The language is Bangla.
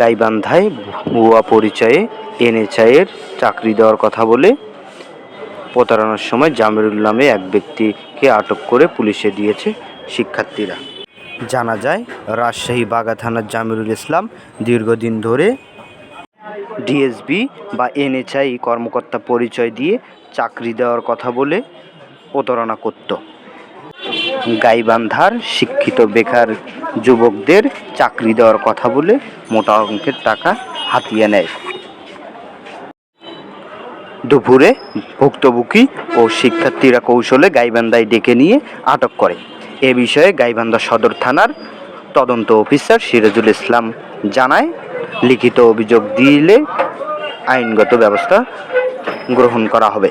গাইবান্ধায় ভুয়া পরিচয়ে এনএচআইয়ের চাকরি দেওয়ার কথা বলে প্রতারণার সময় জামিরুল নামে এক ব্যক্তিকে আটক করে পুলিশে দিয়েছে শিক্ষার্থীরা। জানা যায়, রাজশাহী বাগা থানার জামিরুল ইসলাম দীর্ঘদিন ধরে ডিএসবি বা এনএচআই কর্মকর্তা পরিচয় দিয়ে চাকরি দেওয়ার কথা বলে প্রতারণা করত। গাইবান্ধার শিক্ষিত বেকার যুবকদের চাকরি দেওয়ার কথা বলে মোটা অঙ্কের টাকা হাতিয়ে নেয়। দুপুরে ভুক্তভোগী ও শিক্ষার্থীরা কৌশলে গাইবান্ধায় ডেকে নিয়ে আটক করে। এ বিষয়ে গাইবান্ধা সদর থানার তদন্ত অফিসার সিরাজুল ইসলাম জানায়, লিখিত অভিযোগ দিলে আইনগত ব্যবস্থা গ্রহণ করা হবে।